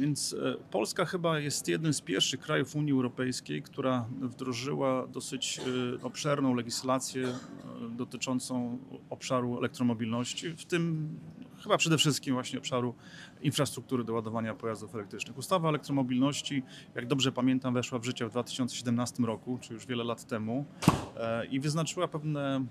Więc e, Polska chyba jest jednym z pierwszych krajów Unii Europejskiej, która wdrożyła dosyć e, obszerną legislację e, dotyczącą obszaru elektromobilności, w tym chyba przede wszystkim właśnie obszaru infrastruktury do ładowania pojazdów elektrycznych. Ustawa o elektromobilności, jak dobrze pamiętam, weszła w życie w 2017 roku, czy już wiele lat temu i wyznaczyła pewne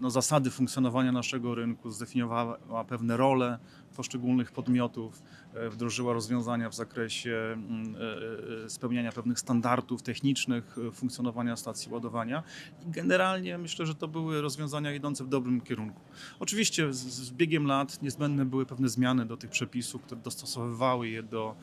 no, zasady funkcjonowania naszego rynku, zdefiniowała pewne role poszczególnych podmiotów, e, wdrożyła rozwiązania w zakresie mm, e, e, spełniania pewnych standardów technicznych funkcjonowania stacji ładowania i generalnie myślę, że to były rozwiązania idące w dobrym kierunku. Oczywiście z, z biegiem lat niezbędne były pewne zmiany do tych przepisów, które dostosowywały je do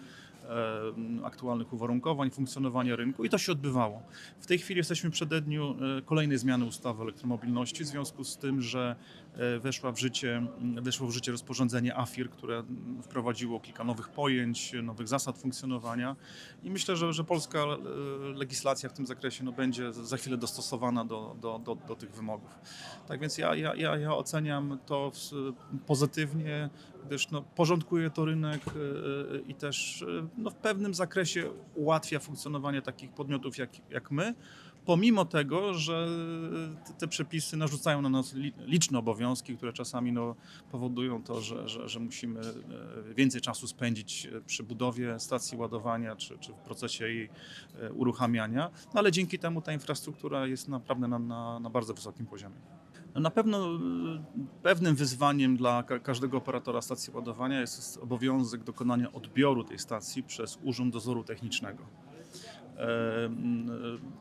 aktualnych uwarunkowań funkcjonowania rynku i to się odbywało. W tej chwili jesteśmy przed dniu e, kolejnej zmiany ustawy o elektromobilności w związku z tym, że e, weszła w życie, weszło w życie rozporządzenie AFIR, które wprowadziło kilka nowych pojęć, nowych zasad funkcjonowania i myślę, że, że polska e, legislacja w tym zakresie no, będzie za chwilę dostosowana do, do, do, do tych wymogów. Tak więc ja, ja, ja, ja oceniam to w- pozytywnie, gdyż no, porządkuje to rynek i też no, w pewnym zakresie ułatwia funkcjonowanie takich podmiotów jak, jak my, pomimo tego, że te, przepisy narzucają na nas li, liczne obowiązki, które czasami no, powodują to, że, że, że musimy e, więcej czasu spędzić e, przy budowie stacji ładowania czy, czy w procesie jej e, uruchamiania, no, ale dzięki temu ta infrastruktura jest naprawdę na, na, na bardzo wysokim poziomie. Na pewno e, pewnym wyzwaniem dla ka- każdego operatora stacji ładowania jest obowiązek dokonania odbioru tej stacji przez Urząd Dozoru Technicznego. E, e,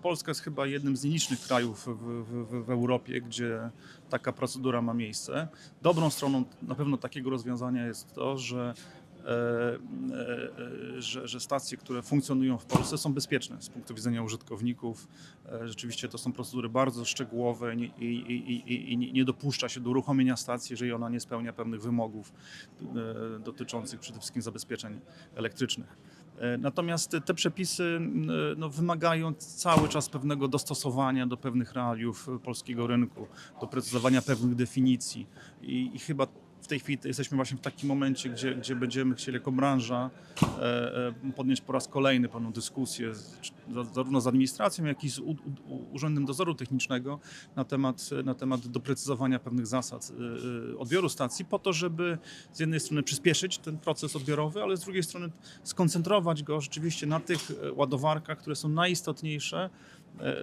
Polska jest chyba jednym z nielicznych krajów w, w, w Europie, gdzie taka procedura ma miejsce. Dobrą stroną na pewno takiego rozwiązania jest to, że że, że stacje, które funkcjonują w Polsce są bezpieczne z punktu widzenia użytkowników. E, Rzeczywiście to są procedury bardzo szczegółowe i, i, i, i, nie- dopuszcza się do uruchomienia stacji, jeżeli ona nie spełnia pewnych wymogów e, dotyczących przede wszystkim zabezpieczeń elektrycznych. E, Natomiast te, przepisy no, wymagają cały czas pewnego dostosowania do pewnych realiów e, polskiego rynku, doprecyzowania pewnych definicji i, i chyba w tej chwili jesteśmy właśnie w takim momencie, gdzie, gdzie będziemy chcieli jako branża e, e, podjąć po raz kolejny pewną dyskusję zarówno z administracją, jak i z Urzędem Dozoru Technicznego na temat, na temat doprecyzowania pewnych zasad e, odbioru stacji po to, żeby z jednej strony przyspieszyć ten proces odbiorowy, ale z drugiej strony skoncentrować go rzeczywiście na tych ładowarkach, które są najistotniejsze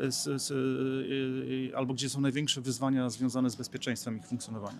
z, z, albo gdzie są największe wyzwania związane z bezpieczeństwem ich funkcjonowania.